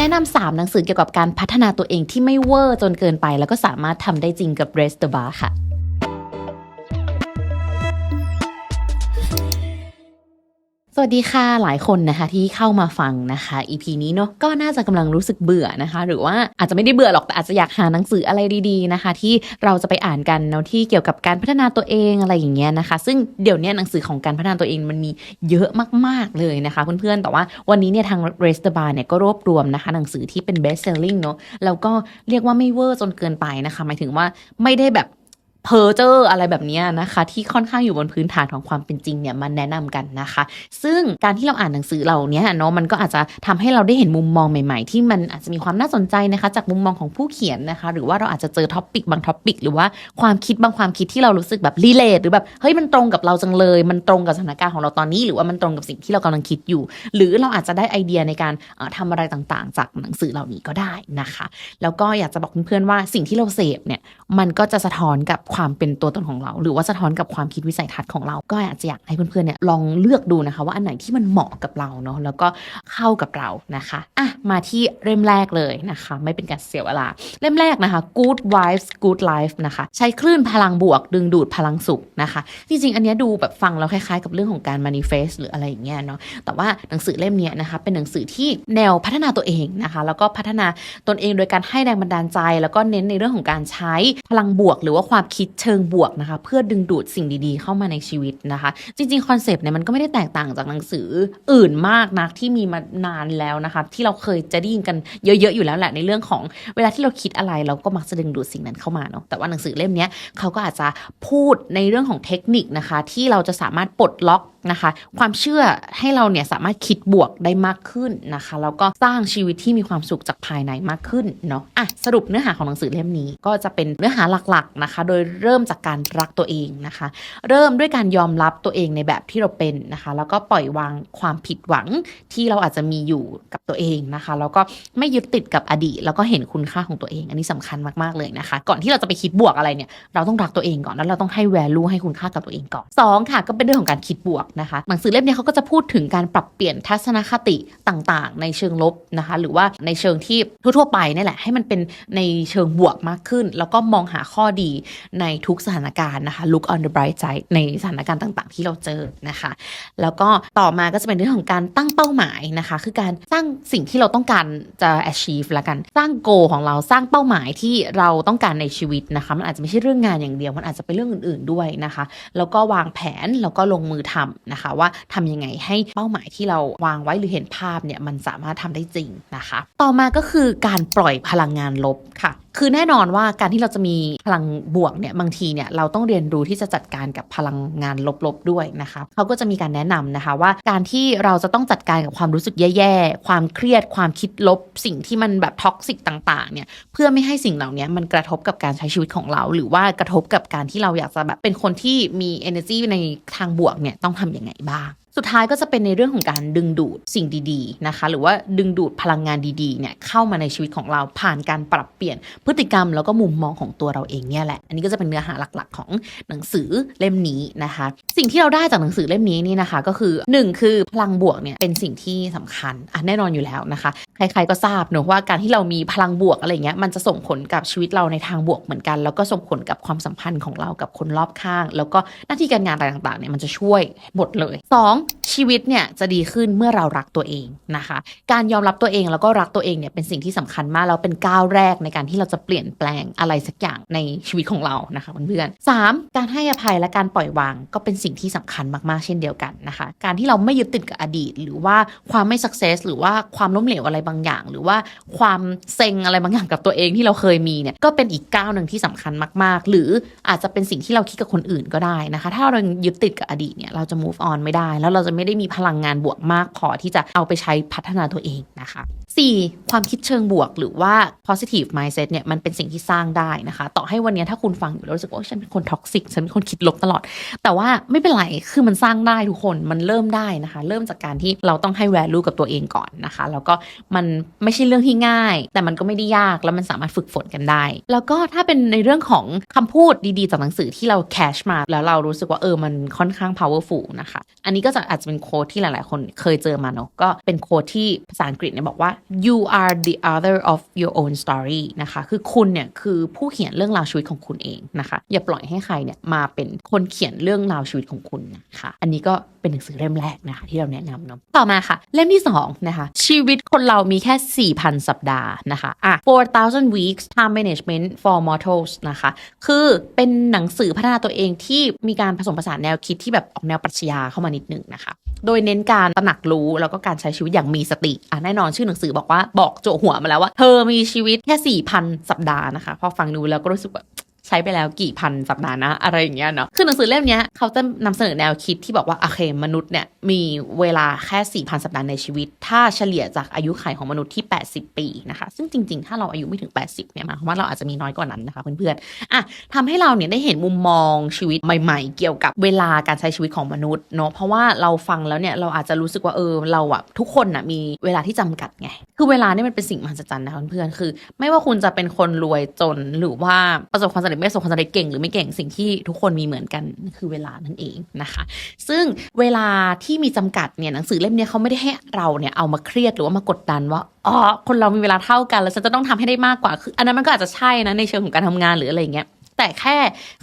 แนะนำ3หนังสือเกี่ยวกับการพัฒนาตัวเองที่ไม่เวอร์จนเกินไป แล้วก็สามารถทำได้จริงกับ r e s t the Bar ค่ะ วัสดีค่ะหลายคนนะคะที่เข้ามาฟังนะคะ EP นี้เนาะก็น่าจะกำลังรู้สึกเบื่อนะคะ หรือว่าอาจจะไม่ได้เบื่อหรอกแต่อาจจะอยากหาหนังสืออะไรดีๆนะคะ ที่เราจะไปอ่านกันเนาะที่เกี่ยวกับการพัฒนาตัวเองอะไรอย่างเงี้ยนะคะ ซึ่งเดี๋ยวนี้หนังสือของการพัฒนาตัวเองมันมีเยอะมากๆเลยนะคะเพื่อนๆแต่ว่าวันนี้เนี่ยทาง r e s t the Bar เนี่ยก็รวบรวมนะคะ หนังสือที่เป็น best selling เนาะแล้วก็เรียกว่าไม่เวอร์จนเกินไปนะคะ หมายถึงว่าไม่ได้แบบ เพอเจอร์อะไรแบบนี้นะคะ ที่ค่อนข้างอยู่บนพื้นฐานของความเป็นจริงเนี่ยมาแนะนำกันนะคะ ซึ่งการที่เราอ่านหนังสือเหล่านี้เนาะมันก็อาจจะทำให้เราได้เห็นมุมมองใหม่ๆ ที่มันอาจจะมีความน่าสนใจนะคะ จากมุมมองของผู้เขียนนะคะ หรือว่าเราอาจจะเจอท็อปิกบางท็อปิกหรือว่าความคิดบางความคิดที่เรารู้สึกแบบรีเลทหรือแบบเฮ้ยมันตรงกับเราจังเลย มันตรงกับสถานการณ์ของเราตอนนี้ หรือว่ามันตรงกับสิ่งที่เรากำลังคิดอยู่ หรือเราอาจจะได้ไอเดียในการเอ่อทำอะไรต่างๆ จากหนังสือเหล่านี้ก็ได้นะคะ แล้วก็อยากจะบอกเพื่อนๆว่าสิ่งที่เราเสพเนี่ยมันก็จะสะท้อนกับความเป็นตัวตนของเรา หรือว่าสะท้อนกับความคิดวิสัยทัศน์ของเรา ก็อากจะอยากให้เพื่อนๆเนี่ยลองเลือกดูนะคะ ว่าอันไหนที่มันเหมาะกับเราเนาะแล้วก็เข้ากับเรานะคะอะมาที่เล่มแรกเลยนะคะ ไม่เป็นการเสียเวลาเล่มแรกนะคะ Good Vibes Good Life นะคะ ใช้คลื่นพลังบวก ดึงดูดพลังสุขนะคะ จริงๆ อันเนี้ยดูแบบฟังแล้วคล้ายๆ กับเรื่องของการ manifest หรืออะไรอย่างเงี้ยเนาะแต่ว่าหนังสือเล่มเนี้ยนะคะ เป็นหนังสือที่แนวพัฒนาตัวเองนะคะ แล้วก็พัฒนาตนเองโดยการให้แรงบันดาลใจ แล้วก็เน้นในเรื่องของการใช้พลังบวก หรือว่าความคิดคิดเชิงบวกนะคะ เพื่อดึงดูดสิ่งดีๆ เข้ามาในชีวิตนะคะ จริงๆคอนเซปต์เนี่ยมันก็ไม่ได้แตกต่างจากหนังสืออื่นมากนักที่มีมานานแล้วนะคะที่เราเคยจะได้ยินกันเยอะๆอยู่แล้วแหละในเรื่องของเวลาที่เราคิดอะไรเราก็มักจะดึงดูดสิ่งนั้นเข้ามาเนาะแต่ว่าหนังสือเล่มนี้เขาก็อาจจะพูดในเรื่องของเทคนิคนะคะ ที่เราจะสามารถปลดล็อกนะคะ ความเชื่อให้เราเนี่ยสามารถคิดบวกได้มากขึ้นนะคะ แล้วก็สร้างชีวิตที่มีความสุขจากภายในมากขึ้นเนาะอะสรุปเนื้อหาของหนังสือเล่มนี้ก็จะเป็นเนื้อหาหลักๆนะคะ โดยเริ่มจากการรักตัวเองนะคะ เริ่มด้วยการยอมรับตัวเองในแบบที่เราเป็นนะคะ แล้วก็ปล่อยวางความผิดหวังที่เราอาจจะมีอยู่กับตัวเองนะคะ แล้วก็ไม่ยึดติดกับอดีต แล้วก็เห็นคุณค่าของตัวเอง อันนี้สำคัญมากๆเลยนะคะ ก่อนที่เราจะไปคิดบวกอะไรเนี่ยเราต้องรักตัวเองก่อนแล้วเราต้องให้ value ให้คุณค่ากับตัวเองก่อนสองค่ะก็เป็นเรื่องของการคิดบวกนะคะ หนังสือเล่มนี้เขาก็จะพูดถึงการปรับเปลี่ยนทัศนคติต่างๆ ในเชิงลบนะคะ หรือว่าในเชิงที่ทั่วๆไปนี่แหละ ให้มันเป็นในเชิงบวกมากขึ้น แล้วก็มองหาข้อดีในทุกสถานการณ์นะคะ look on the bright side ในสถานการณ์ต่างๆ ที่เราเจอนะคะ แล้วก็ต่อมาก็จะเป็นเรื่องของการตั้งเป้าหมายนะคะ คือการสร้างสิ่งที่เราต้องการจะ achieve ละกัน สร้าง goal ของเราสร้างเป้าหมายที่เราต้องการในชีวิตนะคะมันอาจจะไม่ใช่เรื่องงานอย่างเดียวมันอาจจะเป็นเรื่องอื่น ๆด้วยนะคะ แล้วก็วางแผนแล้วก็ลงมือทำนะคะ ว่าทำยังไงให้เป้าหมายที่เราวางไว้หรือเห็นภาพเนี่ยมันสามารถทำได้จริงนะคะ ต่อมาก็คือการปล่อยพลังงานลบค่ะ คือแน่นอนว่าการที่เราจะมีพลังบวกเนี่ยบางทีเนี่ยเราต้องเรียนรู้ที่จะจัดการกับพลังงานลบๆด้วยนะคะเขาก็จะมีการแนะนำนะคะว่าการที่เราจะต้องจัดการกับความรู้สึกแย่ๆ ความเครียดความคิดลบ สิ่งที่มันแบบท็อกซิกต่างๆเนี่ยเพื่อไม่ให้สิ่งเหล่านี้มันกระทบกับการใช้ชีวิตของเรา หรือว่ากระทบกับการที่เราอยากจะแบบเป็นคนที่มี energy ในทางบวกเนี่ยต้องทำยังไงบ้าง สุดท้ายก็จะเป็นในเรื่องของการดึงดูดสิ่งดีๆนะคะ หรือว่าดึงดูดพลังงานดีๆเนี่ยเข้ามาในชีวิตของเราผ่านการปรับเปลี่ยนพฤติกรรมแล้วก็มุมมองของตัวเราเองเนี่ยแหละ อันนี้ก็จะเป็นเนื้อหาหลักๆ ของหนังสือเล่มนี้นะคะ สิ่งที่เราได้จากหนังสือเล่มนี้นี่นะคะ ก็คือ 1 คือพลังบวกเนี่ยเป็นสิ่งที่สำคัญอะแน่นอนอยู่แล้วนะคะ ใครๆก็ทราบเนอะว่าการที่เรามีพลังบวกอะไรเงี้ยมันจะส่งผลกับชีวิตเราในทางบวกเหมือนกัน แล้วก็ส่งผลกับความสัมพันธ์ของเรากับคนรอบข้าง แล้วก็หน้าที่การงานอะไรต่างๆเนี่ยมันจะช่วยหมดเลย 2. ชีวิตเนี่ยจะดีขึ้นเมื่อเรารักตัวเองนะคะ การยอมรับตัวเองแล้วก็รักตัวเองเนี่ยเป็นสิ่งที่สำคัญมากแล้วเป็นก้าวแรกในการที่เราจะเปลี่ยนแปลงอะไรสักอย่างในชีวิตของเรานะคะเพื่อนๆสามการให้อภัยและการปล่อยวางก็เป็นสิ่งที่สำคัญมากๆเช่นเดียวกันนะคะ การที่เราไม่ยึดติดกับอดีต หรือว่าความไม่ success หรือว่าความล้มเหลวอะไรบางอย่าง หรือว่าความเซ็งอะไรบางอย่างกับตัวเองที่เราเคยมีเนี่ยก็เป็นอีกก้าวหนึ่งที่สำคัญมาก ๆ หรืออาจจะเป็นสิ่งที่เราคิดกับคนอื่นก็ได้นะคะ ถ้าเรายึดติดกับอดีตเนี่ยเราจะ move on ไม่ได้แล้วเราจะไม่ได้มีพลังงานบวกมากพอที่จะเอาไปใช้พัฒนาตัวเองนะคะ 4. ความคิดเชิงบวกหรือว่า positive mindset เนี่ยมันเป็นสิ่งที่สร้างได้นะคะ ต่อให้วันนี้ถ้าคุณฟังอยู่แล้วรู้สึกว่าฉันเป็นคนท็อกซิกฉันเป็นคนคิดลบตลอด แต่ว่าไม่เป็นไร คือมันสร้างได้ทุกคนมันเริ่มได้นะคะ เริ่มจากการที่เราต้องให้ value กับตัวเองก่อนนะคะ แล้วก็มันไม่ใช่เรื่องที่ง่าย แต่มันก็ไม่ได้ยากแล้วมันสามารถฝึกฝนกันได้ แล้วก็ถ้าเป็นในเรื่องของคำพูดดีๆจากหนังสือที่เราแคชมา แล้วเรารู้สึกว่าเออมันค่อนข้าง powerful นะคะ อันนี้ก็จะอาจจะเป็นโค้ดที่หลายๆ คนเคยเจอมาเนาะก็เป็นโค้ดที่ภาษาอังกฤษเนี่ยบอกว่า you are the author of your own story นะคะ คือคุณเนี่ยคือผู้เขียนเรื่องราวชีวิตของคุณเองนะคะ อย่าปล่อยให้ใครเนี่ยมาเป็นคนเขียนเรื่องราวชีวิตของคุณนะคะ อันนี้ก็เป็นหนังสือเล่มแรกนะคะ ที่เราแนะนำเนาะ ต่อมาค่ะ เล่มที่สองนะคะ ชีวิตคนเรามีแค่ 4,000 สัปดาห์นะคะอะ4,000 weeks time management for mortals นะคะ คือเป็นหนังสือพัฒนาตัวเองที่มีการผสมผสานแนวคิดที่แบบออกแนวปรัชญาเข้ามานิดหนึ่งนะคะ โดยเน้นการตระหนักรู้แล้วก็การใช้ชีวิตอย่างมีสติอะแน่นอนชื่อหนังสือบอกว่าบอกโจหัวมาแล้วว่า เธอมีชีวิตแค่สี่พันสัปดาห์นะคะ พอฟังดูแล้วก็รู้สึกแบบ ใช้ไปแล้วกี่พันสัปดาห์นะ อะไรอย่างเงี้ยเนาะคือหนังสือเล่มเนี้ยเขาจะนำเสนอแนวคิดที่บอกว่าโอเคมนุษย์เนี่ยมีเวลาแค่4,000สัปดาห์ในชีวิต ถ้าเฉลี่ยจากอายุขัยของมนุษย์ที่ 80 ปีนะคะ ซึ่งจริง ๆ ถ้าเราอายุไม่ถึง 80เนี่ยหมายความว่าเราอาจจะมีน้อยกว่านั้นนะคะเพื่อนๆอะทำให้เราเนี่ยได้เห็นมุมมองชีวิตใหม่ ๆ เกี่ยวกับเวลาการใช้ชีวิตของมนุษย์เนาะเพราะว่าเราฟังแล้วเนี่ยเราอาจจะรู้สึกว่าเออเราอะทุกคนอะมีเวลาที่จำกัดไงคือเวลาเนี่ยมันเป็นสิ่งมหัศจรรย์นะเพื่อนๆคือ ไม่ว่าคุณจะเป็นคนรวยจนหรือว่าประสบความสำเร็จไม่ส่งความสำเร็จเก่งหรือไม่เก่งสิ่งที่ทุกคนมีเหมือนกันคือเวลานั่นเองนะคะ ซึ่งเวลาที่มีจำกัดเนี่ยหนังสือเล่มเนี้ยเขาไม่ได้ให้เราเนี่ยเอามาเครียดหรือว่ามากดดันว่าอ๋อคนเรามีเวลาเท่ากัน แล้วฉันจะต้องทำให้ได้มากกว่าคืออันนั้นมันก็อาจจะใช่นะในเชิงของการทำงานหรืออะไรอย่างเงี้ย แต่แค่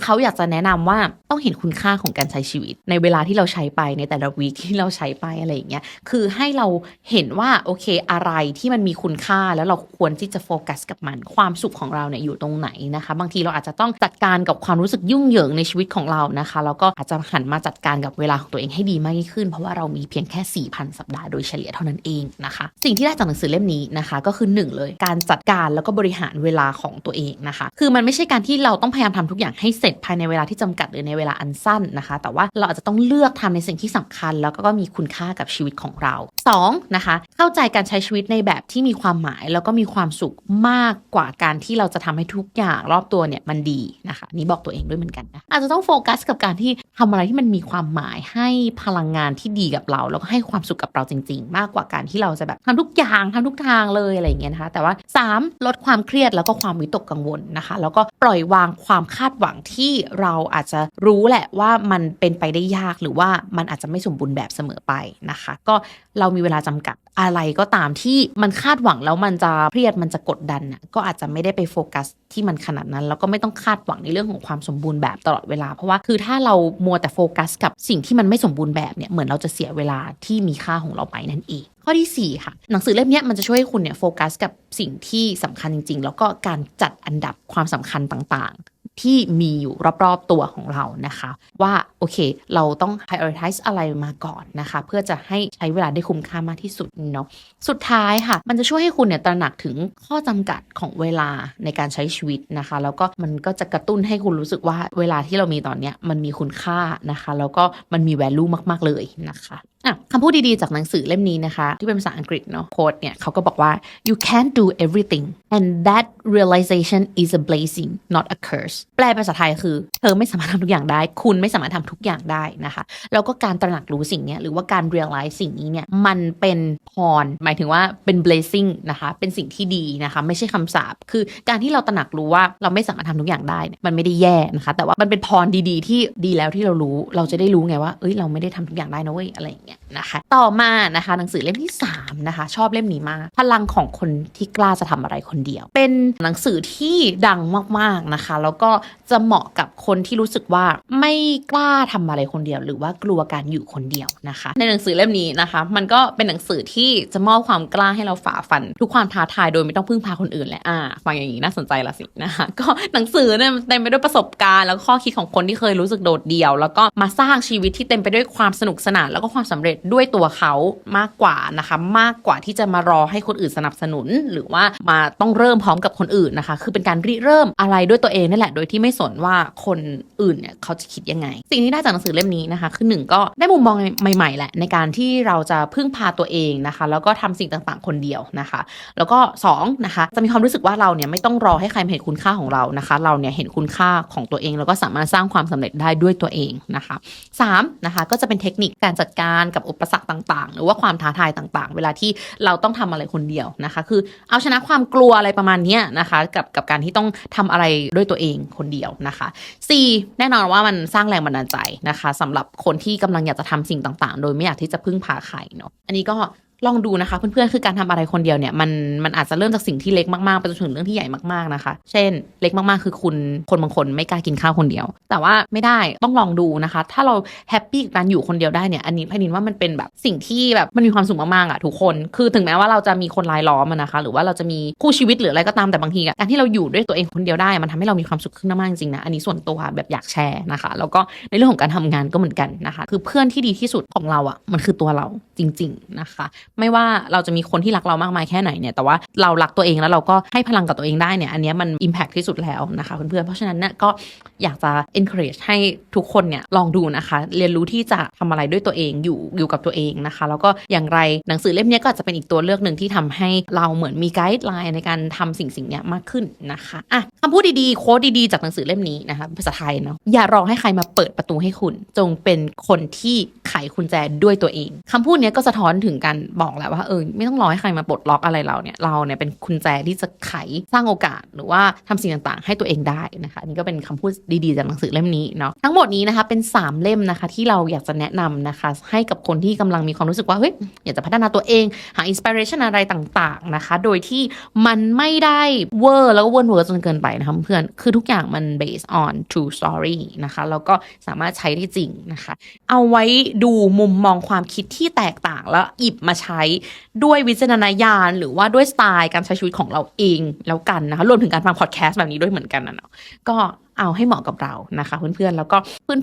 เขาอยากจะแนะนำว่าต้องเห็นคุณค่าของการใช้ชีวิต ในเวลาที่เราใช้ไปในแต่ละวีคที่เราใช้ไปอะไรอย่างเงี้ยคือให้เราเห็นว่าโอเคอะไรที่มันมีคุณค่าแล้วเราควรที่จะโฟกัสกับมัน ความสุขของเราเนี่ยอยู่ตรงไหนนะคะ บางทีเราอาจจะต้องจัดการกับความรู้สึกยุ่งเหยิงในชีวิตของเรานะคะแล้วก็อาจจะหันมาจัดการกับเวลาของตัวเองให้ดีมากยิ่งขึ้น เพราะว่าเรามีเพียงแค่ 4,000 สัปดาห์โดยเฉลี่ยเท่านั้นเองนะคะ สิ่งที่ได้จากหนังสือเล่มนี้นะคะ ก็คือหนึ่งเลย การจัดการแล้วก็บริหารเวลาของตัวเองนะคะ คือมันไม่ใช่การที่เราต้องพยายามทำทุกอย่างให้เสร็จภายในเวลาที่จำกัดหรือในเวลาอันสั้นนะคะ แต่ว่าเราอาจจะต้องเลือกทำในสิ่งที่สำคัญ แล้วก็มีคุณค่ากับชีวิตของเราสองนะคะ เข้าใจการใช้ชีวิตในแบบที่มีความหมาย แล้วก็มีความสุขมากกว่าการที่เราจะทำให้ทุกอย่างรอบตัวเนี่ยมันดีนะคะ นี่บอกตัวเองด้วยเหมือนกันนะอาจจะต้องโฟกัสกับการที่ทำอะไรที่มันมีความหมายให้พลังงานที่ดีกับเรา แล้วก็ให้ความสุขกับเราจริง ๆ มากกว่าการที่เราจะแบบทำทุกอย่างทำทุกทางเลยอะไรอย่างเงี้ยนะคะ แต่ว่า 3. ลดความเครียดแล้วก็ความวิตกกังวลนะคะ แล้วก็ปล่อยวางความความคาดหวังที่เราอาจจะรู้แหละว่ามันเป็นไปได้ยากหรือว่ามันอาจจะไม่สมบูรณ์แบบเสมอไปนะคะ ก็เรามีเวลาจำกัดอะไรก็ตามที่มันคาดหวังแล้วมันจะเครียดมันจะกดดันน่ะก็อาจจะไม่ได้ไปโฟกัสที่มันขนาดนั้น แล้วก็ไม่ต้องคาดหวังในเรื่องของความสมบูรณ์แบบตลอดเวลาเพราะว่าคือถ้าเรามัวแต่โฟกัสกับสิ่งที่มันไม่สมบูรณ์แบบเนี่ยเหมือนเราจะเสียเวลาที่มีค่าของเราไปนั่นเองข้อที่ 4 ค่ะ หนังสือเล่มนี้มันจะช่วยให้คุณเนี่ยโฟกัสกับสิ่งที่สำคัญจริง ๆ แล้วก็การจัดอันดับความสำคัญต่างๆ ที่มีอยู่รอบๆตัวของเรานะคะ ว่าโอเค เราต้อง prioritize อะไรมาก่อนนะคะ เพื่อจะให้ใช้เวลาได้คุ้มค่ามากที่สุดเนาะสุดท้ายค่ะ มันจะช่วยให้คุณเนี่ยตระหนักถึงข้อจำกัดของเวลาในการใช้ชีวิตนะคะ แล้วก็มันก็จะกระตุ้นให้คุณรู้สึกว่าเวลาที่เรามีตอนเนี้ยมันมีคุณค่านะคะ แล้วก็มันมี value มาก ๆ เลยนะคะ อะคำพูดดีๆจากหนังสือเล่มนี้นะคะ ที่เป็นภาษาอังกฤษเนาะโค้ดเนี่ยเขาก็บอกว่า you can't do everything and that realization is a blessing not a curse แปลเป็นภาษาไทยคือ เธอไม่สามารถทำทุกอย่างได้ คุณไม่สามารถทำทุกอย่างได้นะคะ แล้วก็การตระหนักรู้สิ่งนี้หรือว่าการ realize สิ่งนี้เนี่ยมันเป็นพร หมายถึงว่าเป็น blessing นะคะ เป็นสิ่งที่ดีนะคะ ไม่ใช่คำสาปคือการที่เราตระหนักรู้ว่าเราไม่สามารถทำทุกอย่างได้เนี่ยมันไม่ได้แย่นะคะ แต่ว่ามันเป็นพรดีๆ ที่ดีแล้วที่เรารู้ เราจะได้รู้ไงว่า เอ้ยเราไม่ได้ทำทุกอย่างได้นะเว้ยอะไรอย่างเงี้ยนะคะต่อมานะคะหนังสือเล่มที่3นะคะชอบเล่มนี้มากพลังของคนที่กล้าจะทำอะไรคนเดียว เป็นหนังสือที่ดังมากๆนะคะ แล้วก็จะเหมาะกับคนที่รู้สึกว่าไม่กล้าทำอะไรคนเดียว หรือว่ากลัวการอยู่คนเดียวนะคะ ในหนังสือเล่มนี้นะคะ มันก็เป็นหนังสือที่จะมอบความกล้าให้เราฝ่าฟัน ทุกความท้าทายโดยไม่ต้องพึ่งพาคนอื่นแหละอ่าฟังอย่างนี้น่าสนใจละสินะคะก็หนังสือเนี่ยมันเต็มไปด้วยประสบการณ์ แล้วข้อคิดของคนที่เคยรู้สึกโดดเดี่ยว แล้วก็มาสร้างชีวิตที่เต็มไปด้วยความสนุกสนานแล้วก็ความสำเร็จด้วยตัวเขามากกว่านะคะมากกว่าที่จะมารอให้คนอื่นสนับสนุน หรือว่ามาต้องเริ่มพร้อมกับคนอื่นนะคะ คือเป็นการริเริ่มอะไรด้วยตัวเองนั่นแหละ โดยที่ไม่สนว่าคนอื่นเนี่ยเขาจะคิดยังไง สิ่งที่ได้จากหนังสือเล่มนี้นะคะ คือหนึ่งก็ได้มุมมองใหม่ๆแหละในการที่เราจะพึ่งพาตัวเองนะคะ แล้วก็ทำสิ่งต่างๆคนเดียวนะคะ แล้วก็2นะคะจะมีความรู้สึกว่าเราเนี่ยไม่ต้องรอให้ใครเห็นคุณค่าของเรานะคะ เราเนี่ยเห็นคุณค่าของตัวเอง แล้วก็สามารถสร้างความสำเร็จได้ด้วยตัวเองนะคะ3นะคะก็จะเป็นเทคนิคการจัดการกับอุปสรรคต่างๆ หรือว่าความท้าทายต่างๆ เวลาที่เราต้องทำอะไรคนเดียวนะคะ คือเอาชนะความกลัวอะไรประมาณนี้นะคะกับกับการที่ต้องทำอะไรด้วยตัวเองคนเดียวนะคะ 4. แน่นอนว่ามันสร้างแรงบันดาลใจนะคะสำหรับคนที่กำลังอยากจะทำสิ่งต่างๆ โดยไม่อยากที่จะพึ่งพาใครเนาะอันนี้ก็ ลองดูนะคะเพื่อนๆ คือการทำอะไรคนเดียวเนี่ยมันมันอาจจะเริ่มจากสิ่งที่เล็กมากๆไปจนถึงเรื่องที่ใหญ่มากๆนะคะ เช่น เล็กมากๆ คือคุณคนบางคนไม่กล้ากินข้าวคนเดียว แต่ว่าไม่ได้ต้องลองดูนะคะ ถ้าเราแฮปปี้กับการอยู่คนเดียวได้เนี่ยอันนี้พนินว่ามันเป็นแบบสิ่งที่แบบมันมีความสุขมากๆอะทุกคน คือถึงแม้ว่าเราจะมีคนรายล้อมนะคะ หรือว่าเราจะมีคู่ชีวิตหรืออะไรก็ตามแต่บางทีการที่เราอยู่ด้วยตัวเองคนเดียวได้ มันทำให้เรามีความสุขขึ้นมากๆจริงๆนะอันนี้ส่วนตัวแบบอยากแชร์นะคะ แล้วก็ในเรื่องของการทำงานก็เหมือนกันนะคะ คือเพื่อนที่ดีที่สุดของเราอะมันคือตัวเราจริง ๆนะคะไม่ว่าเราจะมีคนที่รักเรามากมายแค่ไหนเนี่ย แต่ว่าเรารักตัวเองแล้วเราก็ให้พลังกับตัวเองได้เนี่ย อันนี้มัน impact ที่สุดแล้วนะคะเพื่อนๆ เพราะฉะนั้นเนี่ยก็อยากจะ encourage ให้ทุกคนเนี่ยลองดูนะคะ เรียนรู้ที่จะทำอะไรด้วยตัวเองอยู่อยู่กับตัวเองนะคะ แล้วก็อย่างไรหนังสือเล่มนี้ก็อาจจะเป็นอีกตัวเลือกหนึ่งที่ทำให้เราเหมือนมีไกด์ไลน์ในการทำสิ่งสิ่งเนี้ยมากขึ้นนะคะอะคำพูดดีๆโค้ดดีๆจากหนังสือเล่มนี้นะคะภาษาไทยเนาะอย่ารอให้ใครมาเปิดประตูให้คุณ จงเป็นคนที่ไขกุญแจด้วยตัวเองคำพูดเนี้ยก็สะท้อนถึงการบอกและว่าเออไม่ต้องรอให้ใครมาปลดล็อกอะไรเราเนี่ยเราเนี่ยเป็นกุญแจที่จะไขสร้างโอกาสหรือว่าทำสิ่งต่างๆ ให้ตัวเองได้นะคะนี่ก็เป็นคำพูดดีๆจากหนังสือเล่มนี้เนาะทั้งหมดนี้นะคะเป็น 3 เล่มนะคะที่เราอยากจะแนะนำนะคะให้กับคนที่กำลังมีความรู้สึกว่าเฮ้ยอยากจะพัฒนาตัวเองหาอินสปิเรชันอะไรต่างๆนะคะ โดยที่มันไม่ได้เวอร์แล้วก็เวิร์นเวอร์จนเกินไปนะคะเพื่อนคือทุกอย่างมัน based on true story นะคะแล้วก็สามารถใช้ได้จริงนะคะ เอาไว้ดูมุมมองความคิดที่แตกต่างแล้วหยิบมาใช้ด้วยวิจารณญาณหรือว่าด้วยสไตล์การใช้ชีวิตของเราเองแล้วกันนะคะ รวมถึงการฟังพอดแคสต์แบบนี้ด้วยเหมือนกันนะเนาะก็เอาให้เหมาะกับเรานะคะ เพื่อนๆแล้วก็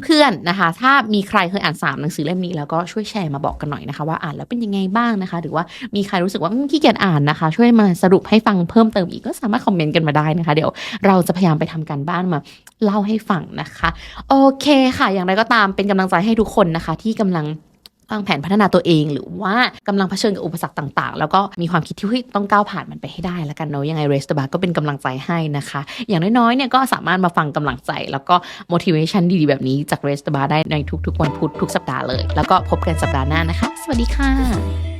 เพื่อนๆนะคะ ถ้ามีใครเคยอ่านสามหนังสือเล่มนี้แล้วก็ช่วยแชร์มาบอกกันหน่อยนะคะ ว่าอ่านแล้วเป็นยังไงบ้างนะคะ หรือว่ามีใครรู้สึกว่าขี้เกียจอ่านนะคะ ช่วยมาสรุปให้ฟังเพิ่มเติมอีกก็สามารถคอมเมนต์กันมาได้นะคะ เดี๋ยวเราจะพยายามไปทำการบ้านมาเล่าให้ฟังนะคะ โอเคค่ะ อย่างไรก็ตามเป็นกำลังใจให้ทุกคนนะคะ ที่กำลัง วางแผนพัฒนาตัวเอง หรือว่ากำลังเผชิญกับอุปสรรคต่างๆ แล้วก็มีความคิดที่เฮ้ยต้องก้าวผ่านมันไปให้ได้แล้วกันเนาะยังไงเรสต์บาร์ก็เป็นกำลังใจให้นะคะ อย่างน้อยๆเนี่ยก็สามารถมาฟังกำลังใจ แล้วก็ motivation ดีๆ แบบนี้จากเรสต์บาร์ได้ในทุกๆ วันพุธทุกสัปดาห์เลย แล้วก็พบกันสัปดาห์หน้านะคะ สวัสดีค่ะ